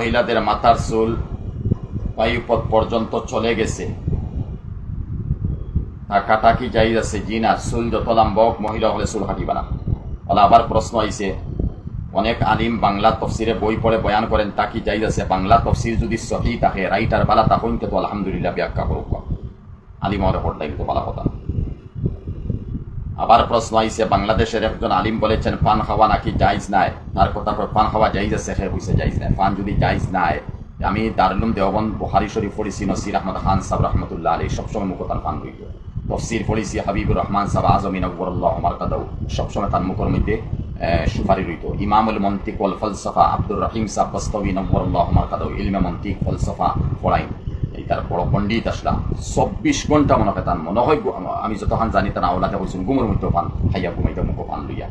মহিলাদের মাথার চুল বায়ুপথ পর্যন্ত চলে গেছে। আর কাটা কি যাই আছে জি না চুল যত লম্বা মহিলা হলে চুল কাটিবা না। বলে আবার প্রশ্ন আইছে, অনেক আলিম বাংলা তফসিরে বই পড়ে বয়ান করেন, তা কি যাই আছে? বাংলা তফসির যদি সহি থাকে, রাইটার বালা, তখন তো আলহামদুলিল্লাহ ব্যাখ্যা করুক। আলিম আমার পড়লাই তো বলা কথা। আবার প্রশ্ন আইছে, বাংলাদেশের একজন আলিম বলেছেন, পান খাওয়া নাকি জাইজ নাই? তার কথা পান খাওয়া জাইজ আছে, সে হইছে জাইজ নাই। পান যদি জাইজ নাই, আমি দারুলুম দেওবন বুহারি শরীফ পড়েছি, নসির আহমদ খান সাহেব রহমতুল্লাহ আলী সবসময় মুখতান পান হইত তফসির পড়েছি, হাবিবুর রহমান সাহেব আজমিন আকবরুল্লাহ আমার কাদাও সবসময় তার মুখের মধ্যে সুপারি রইত। ইমামুল মন্তিক ওয়াল ফলসফা আব্দুর রহিম সাহেব বস্তবী নব্বরুল্লাহ আমার কাদাও ইলমে মন্তিক ফলসফা পড়াইন তার বড় পণ্ডিত আসলাম চব্বিশ ঘণ্টা মনে হয় তার মনে হয় আমি যতক্ষণ জানি তার আওলাদে হয়েছেন গুমর মধ্যে পান হাইয়া ঘুমাইতে মুখ পান লইয়া।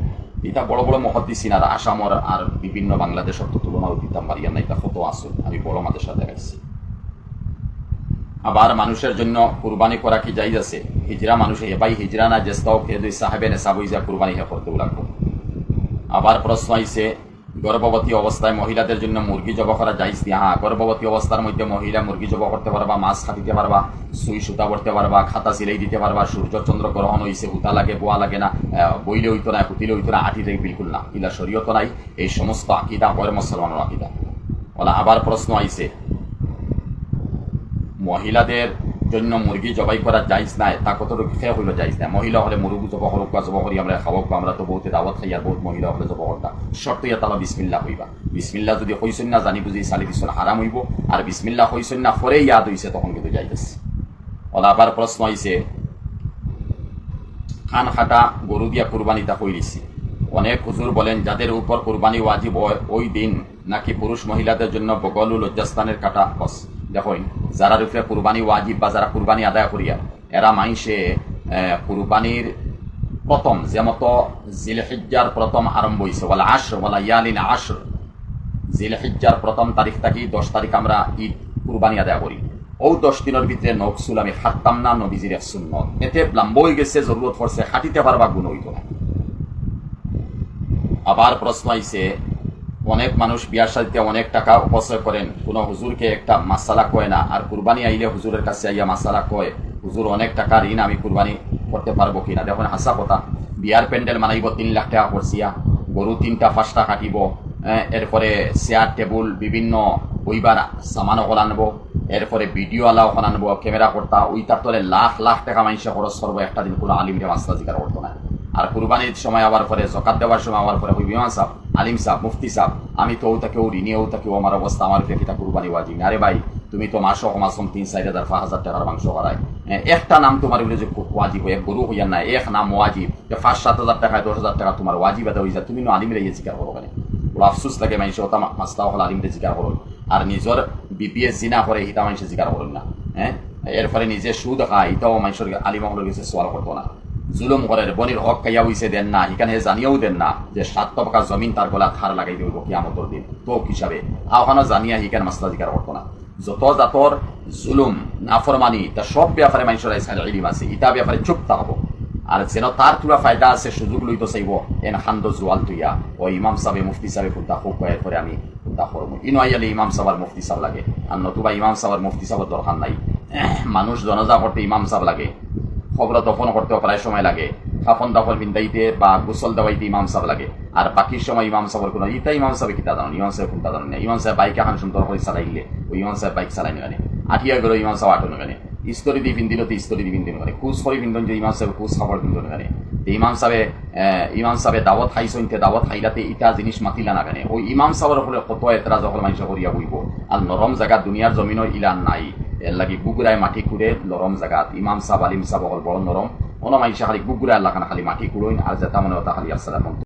এটা বড় বড় মহদ্দিসিন আর আসামর আর বিভিন্ন বাংলাদেশের তো তুলনাও দিতাম পারিয়া না এটা কত আসুন আমি বড় মাদের সাথে গেছি আবার মানুষের জন্য কুরবানি করা কি যাই আছে? হিজরা মানুষ এবাই হিজরা না জেস্তাও খেয়ে দুই সাহেবে নেশা বইজা কুরবানি হে করতে লাগবো আবার প্রশ্ন আইছে গর্ভবতী অবস্থায় মহিলাদের জন্য মুরগি জব করা দিয়া। হ্যাঁ গর্ভবতী অবস্থার মধ্যে মহিলা মুরগি জব করতে পারবা, মাছ খাটিতে পারবা, সুই সুতা করতে পারবা, খাতা সিলাই দিতে পারবা সূর্য চন্দ্র গ্রহণ হইছে, হুতা লাগে বোয়া লাগে না বইলে হইতো না হুতিলে হইতো না, আটিতে বিলকুল না। ইলা শরীয়ত নাই, এই সমস্ত আকিদা পরে মুসলমানের আকিদা। বলা আবার প্রশ্ন আইছে, মহিলাদের জন্য মুরগি জবাই করা যাইজ নাই, তা কতটুকু খেয়ে হইল যাইজ নাই। মহিলা হলে মুরগি জব করুক বা জব করি আমরা খাব, আমরা তো বহুতে দাওয়াত খাই বহুত মহিলা হলে জব করতা শর্ত ইয়া তালা বিসমিল্লা হইবা বিসমিল্লা যদি হইসন না, জানি বুঝি চালি দিছন হারাম হইব। আর বিসমিল্লা হইসন না পরে ইয়াদ হইছে, তখন কিন্তু যাইতেছে। ওলা আবার প্রশ্ন আইছে, খান খাটা গরু দিয়া কুরবানিটা কইরিছি। অনেক হুজুর বলেন, যাদের উপর কুরবানি ওয়াজিব হয়, ওই দিন নাকি পুরুষ মহিলাদের জন্য বগল লজ্জাস্থানের কাটা বস দেখুন, যারা রূপে কুরবানি ওয়াজিব বা যারা কুরবানি আদায় করিয়া, এরা মাইসে কুরবানির প্রথম যেমতো জিলহিজ্জার প্রথম আরম্ভ হয়েছে বলা আশ্র বলা ইয়ালিন আশ্র। জিলহিজ্জার প্রথম তারিখ থাকি দশ তারিখ আমরা ঈদ কুরবানি আদায় করি। ও দশ দিনের ভিতরে নকসুল আমি হাঁটতাম না, নবীজির সুন্নত। এতে লাম্ব হয়ে গেছে, জরুরত পড়ছে হাঁটিতে পারবা, গুণ হইত আবার প্রশ্ন আইছে অনেক মানুষ বিয়ার সাথে অনেক টাকা অপচয় করেন। কোনো হুজুরকে একটা মাসালা কয় না আর কুরবানি আইলে হুজুরের কাছে আইয়া মাসালা কয় হুজুর অনেক টাকা ঋণ আমি কুরবানি করতে পারব কিনা? দেখুন হাসা কথা। বিয়ার প্যান্ডেল মানাইব তিন লাখ টাকা করছিয়া গরু তিনটা পাঁচটা কাটিব হ্যাঁ, এরপরে চেয়ার টেবুল বিভিন্ন ওইবার সামান অকল আনব এরপরে ভিডিও আলা ওখান আনব ক্যামেরা করতা ওইটার তলে লাখ লাখ টাকা মানুষে খরচ করব একটা দিন কোনো আলিমরে মাসলা জিকার করতো না আর কুরবানির সময় আবার পরে জকাত দেওয়ার সময় আবার পরে ওই বিমান সাহ আলিম সাহ মুফতি সাহ আমি তো ও তাকে ও তাকে আমার অবস্থা আমার পেকিটা কুরবানি ওয়াজিব আরে ভাই তুমি তো মাসও কমাসম তিন চার হাজার পাঁচ হাজার টাকার মাংস করায় হ্যাঁ, একটা নাম তোমার বলে যে ওয়াজিব হয় গরু হইয়া না এক নাম ওয়াজিব। পাঁচ সাত হাজার টাকা দশ হাজার টাকা তোমার ওয়াজিব আদা হয়ে যায় তুমি নো আলিমরে ইয়ে জিকার করো কেন? বড় আফসুস লাগে মানুষ ওটা মাস্তা হল আলিমরে জিকার করো। আর নিজের বিপিএস জিনা করে হিতা মানুষ জিকার করুন না। হ্যাঁ এর ফলে নিজে সুদ খায় এটাও মানুষের আলিমা হলে গেছে সোয়াল করতো না। জুলুম করেন বনির হক খাইয়া হইছে দেন না, এখানে জানিয়েও দেন না যে সাত টকা জমিন তার গলা থার লাগাই দিব কিয়ামতর দিন। তো হিসাবে আহ্বানও জানিয়া হিকান মাসলা জিকার করতো না। যত জাতর জুলুম, নাফরমানি, তা সব ব্যাপারে মানুষের ইসলাম ইলিম আছে ইটা ব্যাপারে চুপ থাকব আর যেন তার তুলা ফায়দা আছে, সুযোগ লইতো চাইব, এন খান্দ জোয়াল তুইয়া, ও ইমাম সাহেব, মুফতি সাহেব খুদ্া খুব কয়ে করে আমি খুদ্া করব। ইনো ইমাম সাহেব মুফতি সাহেব লাগে, আর নতুবা ইমাম সাহেব মুফতি সাহেবের দরকার নাই। মানুষ জনজা করতে ইমাম সাহেব লাগে। খবর দফন করতে প্রায় সময় লাগে। খাফন দফন বিন্দাইতে বা গোসল দেওয়াইতে ইমাম সাহেব লাগে। আর বাকি সময় ইমাম সাহেবের কোনো ইটা ইমাম সাহেব কিতা জানো? ইমাম সাহেব কোনটা জানো না। ইমাম সাহেব বাইক এখন সুন্দর করে চালাইলে ওই ইমাম সাহেব বাইক চালাই নেগানে আঠিয়া গেল ইমাম সাহেব আটো নেগানে ইস্তরি দি পিন্দিল তো ইস্তরি দি পিন্দিল মানে কুচ করে পিন্ধন যে ইমাম সাহেব কুচ খাবার পিন্ধন নেগানে ইমাম সাহেবে ইমাম সাহেবে দাওয়াত খাইছইতে দাওয়াত খাইলাতে ইটা জিনিস মাতিলা না কেনে ওই ইমাম সাহেবের উপরে কত এতরা যখন মানুষ করিয়া বইব। আর নরম জায়গা দুনিয়ার জমিনও ইলান নাই। এর লাগি গুগুরায় মাটি খুঁড়ে নরম জাগাত। ইমাম সাহ আলিম সাহ বড় নরম। অন মাইসা খালি গুগুরায় আল্লাহ খালি মাটি খুঁড়ইন আর যেটা মনে ওটা খালি আসসালাম